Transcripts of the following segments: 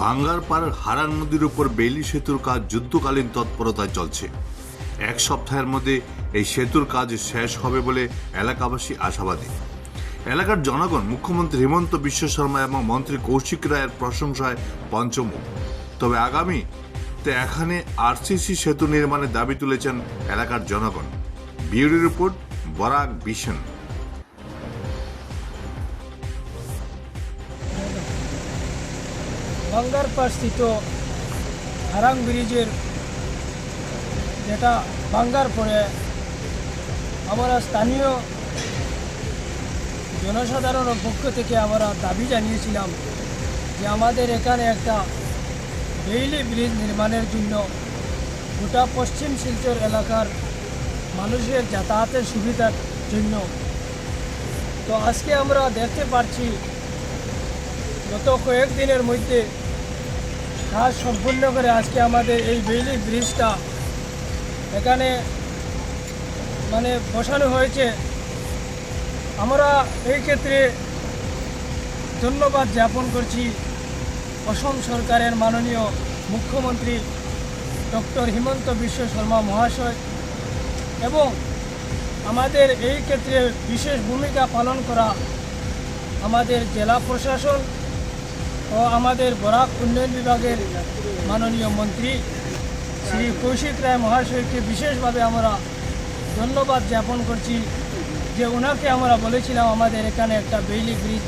বাঙ্গারপাড়ার হারান নদীর উপর বেইলি সেতুর কাজ যুদ্ধকালীন তৎপরতায় চলছে। এক সপ্তাহের মধ্যে এই সেতুর কাজ শেষ হবে বলে এলাকাবাসী আশাবাদী। এলাকার জনগণ, মুখ্যমন্ত্রী হিমন্ত বিশ্ব শর্মা এবং মন্ত্রী কৌশিক রায়ের প্রশংসায় পঞ্চমুখ। তবে আগামীতে এখানে আরসিসি সেতু নির্মাণের দাবি তুলেছেন এলাকার জনগণ। বিউরি রিপোর্ট, বরাক বিশন বাঙ্গারপাড় স্থিত হারাং ব্রিজের যেটা ভাঙ্গার পরে আমরা স্থানীয় জনসাধারণের পক্ষ থেকে আমরা দাবি জানিয়েছিলাম যে আমাদের এখানে একটা বেইলি ব্রিজ নির্মাণের জন্য গোটা পশ্চিম শিলচর এলাকার মানুষের যাতায়াতের সুবিধার জন্য। তো আজকে আমরা দেখতে পাচ্ছি গত কয়েকদিনের মধ্যে কাজ সম্পূর্ণ করে আজকে আমাদের এই বেইলি ব্রিজটা এখানে মানে বসানো হয়েছে। আমরা এই ক্ষেত্রে ধন্যবাদ জ্ঞাপন করছি অসম সরকারের মাননীয় মুখ্যমন্ত্রী ডক্টর হিমন্ত বিশ্ব শর্মা মহাশয় এবং আমাদের এই ক্ষেত্রে বিশেষ ভূমিকা পালন করা আমাদের জেলা প্রশাসন ও আমাদের বরাক উন্নয়ন বিভাগের মাননীয় মন্ত্রী শ্রী কৌশিক রায় মহাশয়কে বিশেষভাবে আমরা ধন্যবাদ জ্ঞাপন করছি যে ওনাকে আমরা বলেছিলাম আমাদের এখানে একটা বেইলি ব্রিজ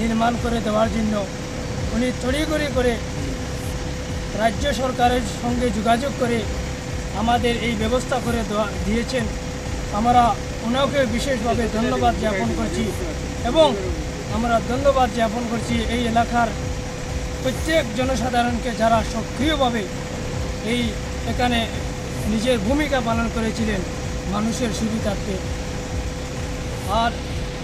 নির্মাণ করে দেওয়ার জন্য। উনি তড়িঘড়ি করে রাজ্য সরকারের সঙ্গে যোগাযোগ করে আমাদের এই ব্যবস্থা করে দিয়েছেন। আমরা ওনাকে বিশেষভাবে ধন্যবাদ জ্ঞাপন করছি এবং আমরা ধন্যবাদ জ্ঞাপন করছি এই এলাকার প্রত্যেক জনসাধারণকে যারা সক্রিয়ভাবে এই এখানে নিজের ভূমিকা পালন করেছিলেন, মানুষের সুবিধার্থে। আর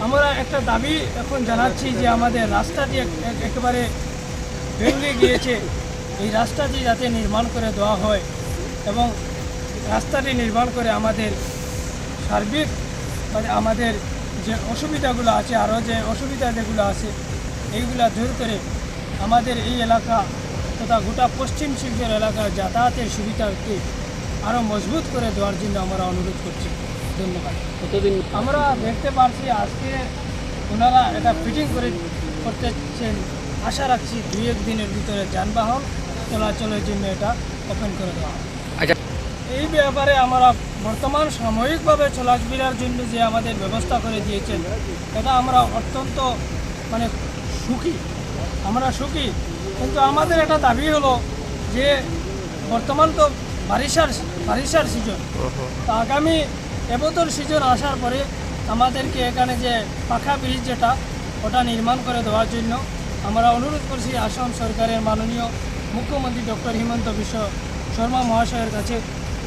আমরা একটা দাবি এখন জানাচ্ছি যে আমাদের রাস্তাটি এক- এক- একেবারে ভেঙে গিয়েছে। এই রাস্তাটি যাতে নির্মাণ করে দেওয়া হয় এবং রাস্তাটি নির্মাণ করে আমাদের সার্বিক মানে আমাদের যে অসুবিধাগুলো আছে, আরও যে অসুবিধা যেগুলো আছে, এইগুলা দূর করে আমাদের এই এলাকা তথা গোটা পশ্চিম শিল্পের এলাকার যাতায়াতের সুবিধাকে আরও মজবুত করে দেওয়ার জন্য আমরা অনুরোধ করছি। ধন্যবাদ। কতদিন? আমরা দেখতে পারছি আজকে ওনারা এটা ফিটিং করে করতেছেন। আশা রাখছি দুই এক দিনের ভিতরে যানবাহন চলাচলের জন্য এটা ওপেন করে দেওয়া আচ্ছা। এই ব্যাপারে আমরা বর্তমান সাময়িকভাবে চলাফেরার জন্য যে আমাদের ব্যবস্থা করে দিয়েছেন এটা আমরা অত্যন্ত মানে সুখী। আমরা সুখী। কিন্তু আমাদের একটা দাবি হলো যে বর্তমান তো বারিশার বারিশার সিজন তো আগামী এবছর সিজন আসার পরে আমাদেরকে এখানে যে পাখা ব্রিজ যেটা ওটা নির্মাণ করে দেওয়ার জন্য আমরা অনুরোধ করছি আসাম সরকারের মাননীয় মুখ্যমন্ত্রী ডক্টর হিমন্ত বিশ্ব শর্মা মহাশয়ের কাছে।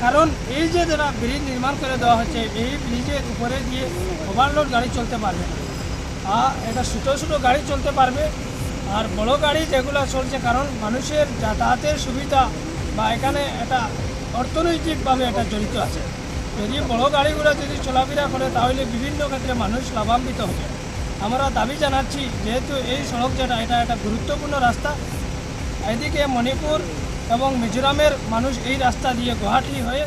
কারণ এই যে যারা ব্রিজ নির্মাণ করে দেওয়া হচ্ছে এই ব্রিজের উপরে দিয়ে ওভারলোড গাড়ি চলতে পারবে না। আর এটা ছোটো ছোটো গাড়ি চলতে পারবে আর বড় গাড়ি যেগুলো চলছে, কারণ মানুষের যাতায়াতের সুবিধা বা এখানে এটা অর্থনৈতিকভাবে এটা জড়িত আছে। যদি বড় গাড়িগুলো যদি চলাফেরা করে, তাহলে বিভিন্ন ক্ষেত্রে মানুষ লাভান্বিত হবে। আমরা দাবি জানাচ্ছি, যেহেতু এই সড়ক যেটা, এটা একটা গুরুত্বপূর্ণ রাস্তা। এদিকে মণিপুর এবং মিজোরামের মানুষ এই রাস্তা দিয়ে গুয়াহাটি হয়ে